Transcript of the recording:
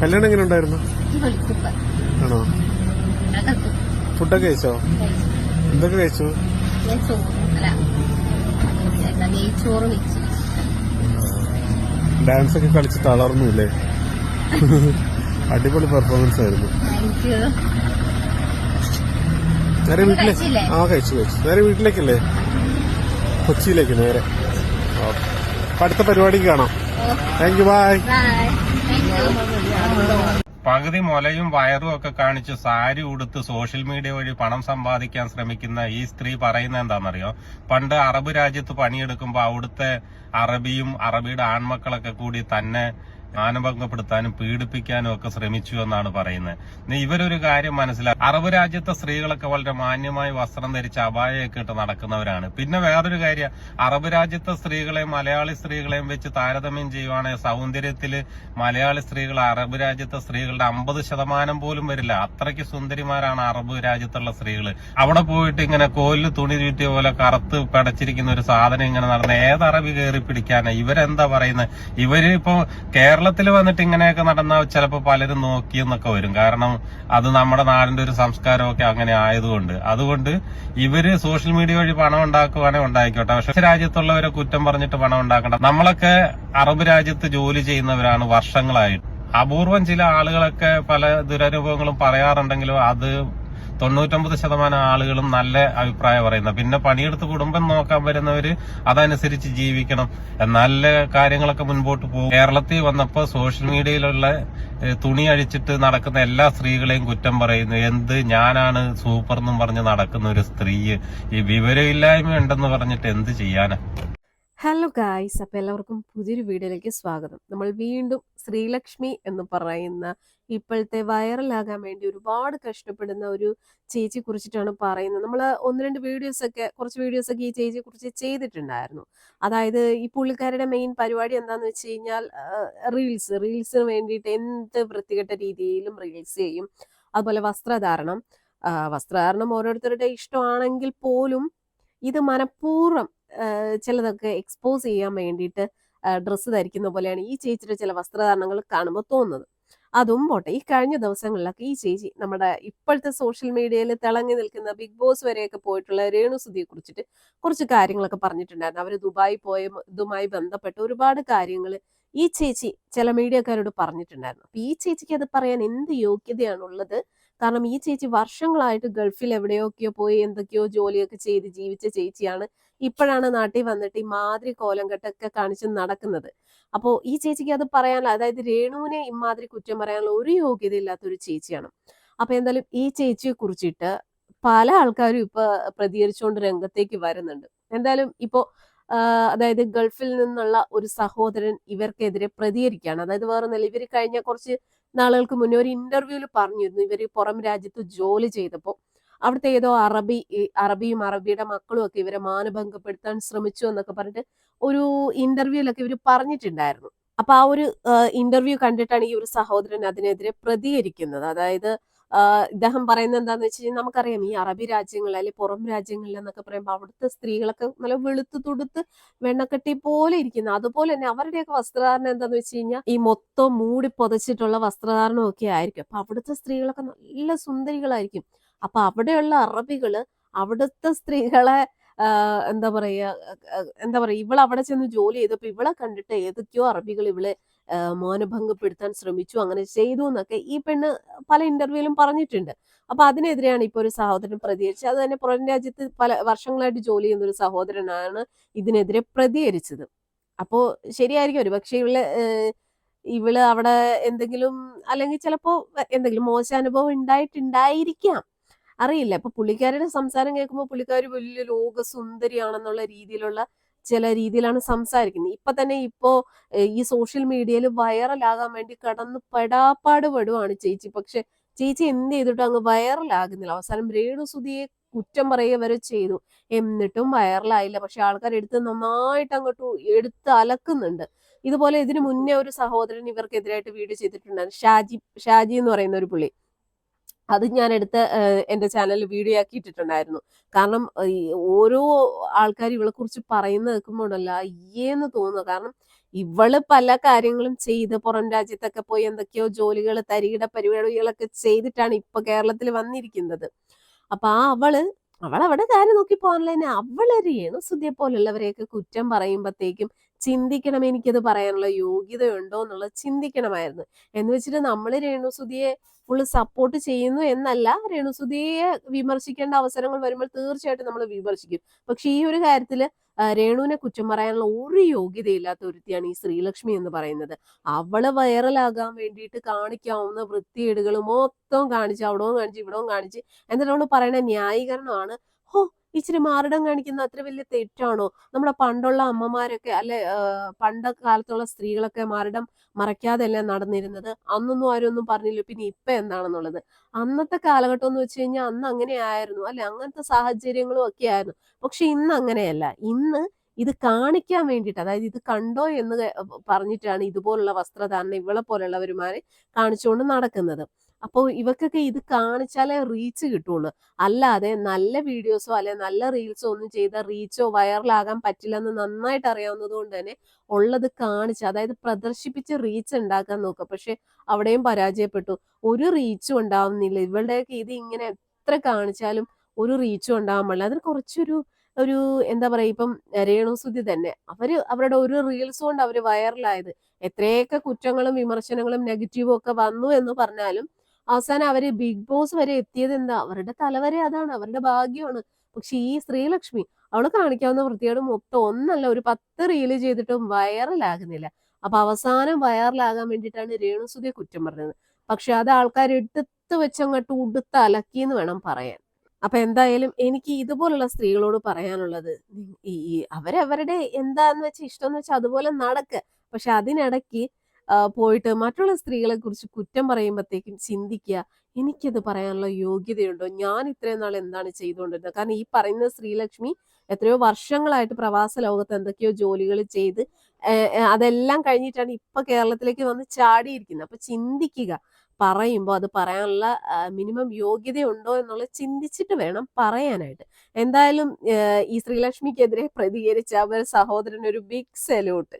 കല്യാണം എങ്ങനെ ഉണ്ടായിരുന്നു? ആണോ? ഫുഡൊക്കെ കഴിച്ചോ? എന്തൊക്കെ കഴിച്ചു? അല്ല ഡാൻസ് ഒക്കെ കളിച്ച് തളർന്നുല്ലേ അടിപൊളി പെർഫോമൻസ് ആയിരുന്നു. നേരെ വീട്ടിലേക്ക് ആ കഴിച്ചു കഴിച്ചു. നേരെ വീട്ടിലേക്കല്ലേ? കൊച്ചിയിലേക്ക് നേരെ. ഓക്കെ അടുത്ത പരിപാടിക്ക് കാണാം. താങ്ക് യു ബൈ പകുതി മുലയും വയറും ഒക്കെ കാണിച്ച് സാരി ഉടുത്ത് സോഷ്യൽ മീഡിയ വഴി പണം സമ്പാദിക്കാൻ ശ്രമിക്കുന്ന ഈ സ്ത്രീ പറയുന്ന എന്താണെന്നറിയോ? പണ്ട് അറബ് രാജ്യത്ത് പണിയെടുക്കുമ്പോൾ അവിടുത്തെ അറബിയും അറബിയുടെ ആൺമക്കളൊക്കെ കൂടി തന്നെ മാനഭംഗപ്പെടുത്താനും പീഡിപ്പിക്കാനും ഒക്കെ ശ്രമിച്ചു എന്നാണ് പറയുന്നത്. ഇവരൊരു കാര്യം മനസ്സിലാക്കി അറബ് രാജ്യത്തെ സ്ത്രീകളൊക്കെ വളരെ മാന്യമായി വസ്ത്രം ധരിച്ച് അപായമൊക്കെ ഇട്ട് നടക്കുന്നവരാണ്. പിന്നെ വേറൊരു കാര്യം അറബ് രാജ്യത്തെ സ്ത്രീകളെ മലയാളി സ്ത്രീകളെയും വെച്ച് താരതമ്യം ചെയ്യുവാണെങ്കിൽ സൗന്ദര്യത്തിൽ മലയാളി സ്ത്രീകൾ അറബ് രാജ്യത്തെ സ്ത്രീകളുടെ അമ്പത് ശതമാനം പോലും വരില്ല. അത്രയ്ക്ക് സുന്ദരിമാരാണ് അറബ് രാജ്യത്തുള്ള സ്ത്രീകൾ അവിടെ പോയിട്ട് ഇങ്ങനെ കോലിൽ തുണി ചുറ്റിയ പോലെ കറുത്ത് പടച്ചിരിക്കുന്ന ഒരു സാധനം ഇങ്ങനെ നടന്ന ഏത് അറബി കയറി പിടിക്കാനാ? ഇവരെന്താ പറയുന്നത് ഇവരിപ്പോ ഇപ്പോ കേരളത്തിൽ വന്നിട്ട് ഇങ്ങനെയൊക്കെ നടന്നാൽ ചിലപ്പോൾ പലരും നോക്കിയെന്നൊക്കെ വരും. കാരണം അത് നമ്മുടെ നാടിന്റെ ഒരു സംസ്കാരമൊക്കെ അങ്ങനെ ആയതുകൊണ്ട്. അതുകൊണ്ട് ഇവർ സോഷ്യൽ മീഡിയ വഴി പണം ഉണ്ടാക്കുവാണെങ്കിൽ ഉണ്ടായിക്കോട്ടെ. പക്ഷെ രാജ്യത്തുള്ളവരെ കുറ്റം പറഞ്ഞിട്ട് പണം ഉണ്ടാക്കണ്ട. നമ്മളൊക്കെ അറബ് രാജ്യത്ത് ജോലി ചെയ്യുന്നവരാണ് വർഷങ്ങളായിട്ട്. അപൂർവം ചില ആളുകളൊക്കെ പല ദുരനുഭവങ്ങളും പറയാറുണ്ടെങ്കിലും അത് തൊണ്ണൂറ്റൊമ്പത് ശതമാനം ആളുകളും നല്ല അഭിപ്രായം പറയുന്നത് പിന്നെ പണിയെടുത്ത് കുടുംബം നോക്കാൻ വരുന്നവര് അതനുസരിച്ച് ജീവിക്കണം. നല്ല കാര്യങ്ങളൊക്കെ മുൻപോട്ട് പോകും. കേരളത്തിൽ വന്നപ്പോൾ സോഷ്യൽ മീഡിയയിലുള്ള തുണി അഴിച്ചിട്ട് നടക്കുന്ന എല്ലാ സ്ത്രീകളെയും കുറ്റം പറയുന്നു. എന്ത് ഞാനാണ് സൂപ്പർ എന്നും പറഞ്ഞ് നടക്കുന്ന ഒരു സ്ത്രീ. ഈ വിവരമില്ലായ്മ ഉണ്ടെന്ന് പറഞ്ഞിട്ട് എന്ത് ചെയ്യാനാ? ഹലോ ഗായ്സ് അപ്പോൾ എല്ലാവർക്കും പുതിയൊരു വീഡിയോയിലേക്ക് സ്വാഗതം. നമ്മൾ വീണ്ടും ശ്രീലക്ഷ്മി എന്ന് പറയുന്ന ഇപ്പോഴത്തെ വൈറലാകാൻ വേണ്ടി ഒരുപാട് കഷ്ടപ്പെടുന്ന ഒരു ചേച്ചിയെ കുറിച്ചിട്ടാണ് പറയുന്നത്. നമ്മൾ ഒന്ന് രണ്ട് വീഡിയോസൊക്കെ കുറച്ച് വീഡിയോസൊക്കെ ഈ ചേച്ചിയെ കുറിച്ച് ചെയ്തിട്ടുണ്ടായിരുന്നു. അതായത് ഈ പുള്ളിക്കാരുടെ മെയിൻ പരിപാടി എന്താന്ന് വെച്ച് കഴിഞ്ഞാൽ റീൽസ് റീൽസിന് വേണ്ടിയിട്ട് എന്ത് വൃത്തികെട്ട രീതിയിലും റീൽസ് ചെയ്യും. അതുപോലെ വസ്ത്രധാരണം. വസ്ത്രധാരണം ഓരോരുത്തരുടെ ഇഷ്ടമാണെങ്കിൽ പോലും ഇത് മനഃപൂർവം ചിലതൊക്കെ എക്സ്പോസ് ചെയ്യാൻ വേണ്ടിയിട്ട് ഡ്രസ്സ് ധരിക്കുന്ന പോലെയാണ് ഈ ചേച്ചിയുടെ ചില വസ്ത്രധാരണങ്ങൾ കാണുമ്പോൾ തോന്നുന്നത്. അതും പോട്ടെ ഈ കഴിഞ്ഞ ദിവസങ്ങളിലൊക്കെ ഈ ചേച്ചി നമ്മുടെ ഇപ്പോഴത്തെ സോഷ്യൽ മീഡിയയിൽ തിളങ്ങി നിൽക്കുന്ന ബിഗ് ബോസ് വരെയൊക്കെ പോയിട്ടുള്ള രേണുസുതിയെ കുറിച്ചിട്ട് കുറച്ച് കാര്യങ്ങളൊക്കെ പറഞ്ഞിട്ടുണ്ടായിരുന്നു. അവർ ദുബായി പോയ ഇതുമായി ബന്ധപ്പെട്ട ഒരുപാട് കാര്യങ്ങൾ ഈ ചേച്ചി ചില മീഡിയക്കാരോട് പറഞ്ഞിട്ടുണ്ടായിരുന്നു. അപ്പൊ ഈ ചേച്ചിക്ക് അത് പറയാൻ എന്ത് യോഗ്യതയാണുള്ളത്? കാരണം ഈ ചേച്ചി വർഷങ്ങളായിട്ട് ഗൾഫിൽ എവിടെയൊക്കെയോ പോയി എന്തൊക്കെയോ ജോലിയൊക്കെ ചെയ്ത് ജീവിച്ച ചേച്ചിയാണ്. ഇപ്പോഴാണ് നാട്ടിൽ വന്നിട്ട് ഈ മാതിരി കോലം കെട്ടൊക്കെ കാണിച്ച് നടക്കുന്നത്. അപ്പോൾ ഈ ചേച്ചിക്ക് അത് പറയാനുള്ള അതായത് രേണുവിനെ ഇമാതിരി കുറ്റം പറയാനുള്ള ഒരു യോഗ്യത ഇല്ലാത്ത ഒരു ചേച്ചിയാണ്. അപ്പൊ എന്തായാലും ഈ ചേച്ചിയെ കുറിച്ചിട്ട് പല ആൾക്കാരും ഇപ്പൊ പ്രതികരിച്ചുകൊണ്ട് രംഗത്തേക്ക് വരുന്നുണ്ട്. എന്തായാലും ഇപ്പോ അതായത് ഗൾഫിൽ നിന്നുള്ള ഒരു സഹോദരൻ ഇവർക്കെതിരെ പ്രതികരിക്കുകയാണ്. അതായത് വേറെ ഇവർ കഴിഞ്ഞ കുറച്ച് നാളുകൾക്ക് മുന്നേ ഒരു ഇന്റർവ്യൂവിൽ പറഞ്ഞിരുന്നു. ഇവർ പുറം രാജ്യത്ത് ജോലി ചെയ്തപ്പോൾ അവിടുത്തെ ഏതോ അറബി അറബിയും അറബിയുടെ മക്കളും ഒക്കെ ഇവരെ മാനഭംഗപ്പെടുത്താൻ ശ്രമിച്ചു എന്നൊക്കെ പറഞ്ഞിട്ട് ഒരു ഇന്റർവ്യൂലൊക്കെ ഇവർ പറഞ്ഞിട്ടുണ്ടായിരുന്നു. അപ്പൊ ആ ഒരു ഇന്റർവ്യൂ കണ്ടിട്ടാണ് ഈ ഒരു സഹോദരൻ അതിനെതിരെ പ്രതികരിക്കുന്നത്. അതായത് ഇദ്ദേഹം പറയുന്നത് എന്താന്ന് വെച്ച് കഴിഞ്ഞാൽ നമുക്കറിയാം ഈ അറബി രാജ്യങ്ങളിൽ അല്ലെങ്കിൽ പുറം രാജ്യങ്ങളിൽ എന്നൊക്കെ പറയുമ്പോൾ അവിടുത്തെ സ്ത്രീകളൊക്കെ നല്ല വെളുത്ത് തുടുത്ത് വെണ്ണക്കെട്ടി പോലെ ഇരിക്കുന്നു. അതുപോലെ തന്നെ അവരുടെയൊക്കെ വസ്ത്രധാരണം എന്താന്ന് വെച്ച് കഴിഞ്ഞാൽ ഈ മൊത്തം മൂടി പൊതച്ചിട്ടുള്ള വസ്ത്രധാരണം ഒക്കെ ആയിരിക്കും. അപ്പൊ അവിടുത്തെ സ്ത്രീകളൊക്കെ നല്ല സുന്ദരികളായിരിക്കും. അപ്പൊ അവിടെയുള്ള അറബികൾ അവിടുത്തെ സ്ത്രീകളെ എന്താ പറയാ എന്താ പറയാ ഇവൾ അവിടെ ചെന്ന് ജോലി ചെയ്തപ്പോ ഇവളെ കണ്ടിട്ട് ഏതൊക്കെയോ അറബികൾ ഇവളെ മോനഭംഗപ്പെടുത്താൻ ശ്രമിച്ചു അങ്ങനെ ചെയ്തു എന്നൊക്കെ ഈ പെണ്ണ് പല ഇന്റർവ്യൂവിലും പറഞ്ഞിട്ടുണ്ട്. അപ്പൊ അതിനെതിരെയാണ് ഇപ്പൊ ഒരു സഹോദരൻ പ്രതികരിച്ചത്. അത് തന്നെ പുറം രാജ്യത്ത് പല വർഷങ്ങളായിട്ട് ജോലി ചെയ്യുന്ന ഒരു സഹോദരനാണ് ഇതിനെതിരെ പ്രതികരിച്ചത്. അപ്പോ ശരിയായിരിക്കും. ഒരു പക്ഷെ ഇവൾ ഇവൾ അവിടെ എന്തെങ്കിലും അല്ലെങ്കിൽ ചിലപ്പോ എന്തെങ്കിലും മോശാനുഭവം ഉണ്ടായിട്ടുണ്ടായിരിക്കാം. അറിയില്ല. ഇപ്പൊ പുള്ളിക്കാരുടെ സംസാരം കേൾക്കുമ്പോൾ പുള്ളിക്കാർ വലിയ ലോക സുന്ദരിയാണെന്നുള്ള രീതിയിലുള്ള ചില രീതിയിലാണ് സംസാരിക്കുന്നത്. ഇപ്പൊ തന്നെ ഇപ്പോ ഈ സോഷ്യൽ മീഡിയയിൽ വൈറലാകാൻ വേണ്ടി കടന്ന് പെടാപ്പാട് പെടുവാണ് ചേച്ചി. പക്ഷെ ചേച്ചി എന്ത് ചെയ്തിട്ടും അങ്ങ് വൈറലാകുന്നില്ല. അവസാനം രേണുസുതിയെ കുറ്റം പറയുക വരെ ചെയ്തു. എന്നിട്ടും വൈറലായില്ല. പക്ഷെ ആൾക്കാർ എടുത്ത് നന്നായിട്ട് അങ്ങോട്ട് എടുത്ത് അലക്കുന്നുണ്ട്. ഇതുപോലെ ഇതിനു മുന്നേ ഒരു സഹോദരൻ ഇവർക്കെതിരായിട്ട് വീഡിയോ ചെയ്തിട്ടുണ്ടായിരുന്നു. ഷാജി ഷാജി എന്ന് പറയുന്ന ഒരു പുള്ളി. അത് ഞാൻ എടുത്ത് എന്റെ ചാനലിൽ വീഡിയോ ആക്കി ഇട്ടിട്ടുണ്ടായിരുന്നു കാരണം ഓരോ ആൾക്കാർ ഇവളെ കുറിച്ച് പറയുന്നത് കേൾക്കുമ്പോഴല്ല അയ്യേന്ന് തോന്നുന്നു കാരണം ഇവൾ പല കാര്യങ്ങളും ചെയ്ത് പുറം രാജ്യത്തൊക്കെ പോയി എന്തൊക്കെയോ ജോലികൾ തരികിട പരിപാടികളൊക്കെ ചെയ്തിട്ടാണ് ഇപ്പൊ കേരളത്തിൽ വന്നിരിക്കുന്നത്. അപ്പൊ ആ അവൾ അവൾ അവിടെ കാര്യം നോക്കി പോകാനുള്ള അവൾ രേണുസുതിയെ പോലുള്ളവരെയൊക്കെ കുറ്റം പറയുമ്പോഴത്തേക്കും ചിന്തിക്കണം എനിക്കത് പറയാനുള്ള യോഗ്യതയുണ്ടോ എന്നുള്ളത് ചിന്തിക്കണമായിരുന്നു. എന്ന് വെച്ചിട്ട് നമ്മൾ രേണുസുതിയെ ഫുള്ള് സപ്പോർട്ട് ചെയ്യുന്നു എന്നല്ല രേണുസുതിയെ വിമർശിക്കേണ്ട അവസരങ്ങൾ വരുമ്പോൾ തീർച്ചയായിട്ടും നമ്മൾ വിമർശിക്കും. പക്ഷെ ഈ ഒരു കാര്യത്തിൽ ആ, രേണുവിനെ കുറ്റം പറയാനുള്ള ഒരു യോഗ്യതയില്ലാത്ത ഒരുത്തിയാണ് ഈ ശ്രീലക്ഷ്മി എന്ന് പറയുന്നത്. അവൾ വൈറലാകാൻ വേണ്ടിയിട്ട് കാണിക്കാവുന്ന വൃത്തികേടുകൾ മൊത്തം കാണിച്ച് അവിടവും കാണിച്ച് ഇവിടവും കാണിച്ച് എന്നിട്ട് അവൾ പറയുന്ന ന്യായീകരണമാണ് ഇച്ചിരി മാറിടം കാണിക്കുന്ന അത്ര വലിയ തെറ്റാണോ? നമ്മുടെ പണ്ടുള്ള അമ്മമാരൊക്കെ അല്ലെ പണ്ട കാലത്തുള്ള സ്ത്രീകളൊക്കെ മാറിടം മറയ്ക്കാതെയല്ലേ നടന്നിരുന്നത്? അന്നൊന്നും ആരും ഒന്നും പറഞ്ഞില്ല. പിന്നെ ഇപ്പൊ എന്താണെന്നുള്ളത്? അന്നത്തെ കാലഘട്ടം എന്ന് വെച്ച് കഴിഞ്ഞാൽ അന്ന് അങ്ങനെയായിരുന്നു അല്ലെ അങ്ങനത്തെ സാഹചര്യങ്ങളും ഒക്കെ ആയിരുന്നു. പക്ഷെ ഇന്ന് അങ്ങനെയല്ല. ഇന്ന് ഇത് കാണിക്കാൻ വേണ്ടിയിട്ട് അതായത് ഇത് കണ്ടോ എന്ന് പറഞ്ഞിട്ടാണ് ഇതുപോലുള്ള വസ്ത്രധാരണം ഇവളെ പോലുള്ളവരുമാരെ കാണിച്ചുകൊണ്ട് നടക്കുന്നത്. അപ്പോൾ ഇവക്കൊക്കെ ഇത് കാണിച്ചാലേ റീച്ച് കിട്ടുള്ളൂ. അല്ലാതെ നല്ല വീഡിയോസോ അല്ലെ നല്ല റീൽസോ ഒന്നും ചെയ്ത റീച്ചോ വൈറലാകാൻ പറ്റില്ലെന്ന് നന്നായിട്ട് അറിയാവുന്നത് കൊണ്ട് തന്നെ ഉള്ളത് കാണിച്ച് അതായത് പ്രദർശിപ്പിച്ച് റീച്ച് ഉണ്ടാക്കാൻ നോക്കുക. പക്ഷെ അവിടെയും പരാജയപ്പെട്ടു. ഒരു റീച്ചും ഉണ്ടാവുന്നില്ല. ഇവളുടെയൊക്കെ ഇത് ഇങ്ങനെ എത്ര കാണിച്ചാലും ഒരു റീച്ചും ഉണ്ടാവാൻ പാടില്ല. അതിന് കുറച്ചൊരു ഒരു എന്താ പറയാ ഇപ്പം രേണുസുതി തന്നെ. അവർ അവരുടെ ഒരു റീൽസ് കൊണ്ട് അവർ വൈറലായത്. എത്രയൊക്കെ കുറ്റങ്ങളും വിമർശനങ്ങളും നെഗറ്റീവും ഒക്കെ വന്നു എന്ന് പറഞ്ഞാലും അവസാനം അവർ ബിഗ് ബോസ് വരെ എത്തിയത് എന്താ? അവരുടെ തലവരെ അതാണ് അവരുടെ ഭാഗ്യമാണ്. പക്ഷെ ഈ ശ്രീലക്ഷ്മി അവൾ കാണിക്കാവുന്ന വൃത്തിയോട് മൊത്തം ഒന്നല്ല ഒരു പത്ത് റീൽ ചെയ്തിട്ടും വൈറലാകുന്നില്ല അപ്പൊ അവസാനം വൈറലാകാൻ വേണ്ടിയിട്ടാണ് രേണുസുതിയെ കുറ്റം പറഞ്ഞത്. പക്ഷെ അത് ആൾക്കാർ എടുത്ത് വെച്ചങ്ങോട്ട് ഉടുത്ത് അലക്കി എന്ന് വേണം പറയാൻ. അപ്പൊ എന്തായാലും എനിക്ക് ഇതുപോലുള്ള സ്ത്രീകളോട് പറയാനുള്ളത് ഈ അവരവരുടെ എന്താന്ന് വെച്ചാൽ ഇഷ്ടം എന്ന് വെച്ചാൽ അതുപോലെ നടക്ക്. പക്ഷെ അതിനിടയ്ക്ക് പോയിട്ട് മറ്റുള്ള സ്ത്രീകളെ കുറിച്ച് കുറ്റം പറയുമ്പോഴത്തേക്കും ചിന്തിക്കുക എനിക്കത് പറയാനുള്ള യോഗ്യതയുണ്ടോ? ഞാൻ ഇത്രയും നാൾ എന്താണ് ചെയ്തുകൊണ്ടിരുന്നത്? കാരണം ഈ പറയുന്ന ശ്രീലക്ഷ്മി എത്രയോ വർഷങ്ങളായിട്ട് പ്രവാസ ലോകത്ത് എന്തൊക്കെയോ ജോലികൾ ചെയ്ത് അതെല്ലാം കഴിഞ്ഞിട്ടാണ് ഇപ്പൊ കേരളത്തിലേക്ക് വന്ന് ചാടിയിരിക്കുന്നത്. അപ്പൊ ചിന്തിക്കുക പറയുമ്പോൾ അത് പറയാനുള്ള മിനിമം യോഗ്യത ഉണ്ടോ എന്നുള്ളത് ചിന്തിച്ചിട്ട് വേണം പറയാനായിട്ട്. എന്തായാലും ഈ ശ്രീലക്ഷ്മിക്കെതിരെ പ്രതികരിച്ച അവർ സഹോദരൻ ഒരു ബിഗ് സെലൂട്ട്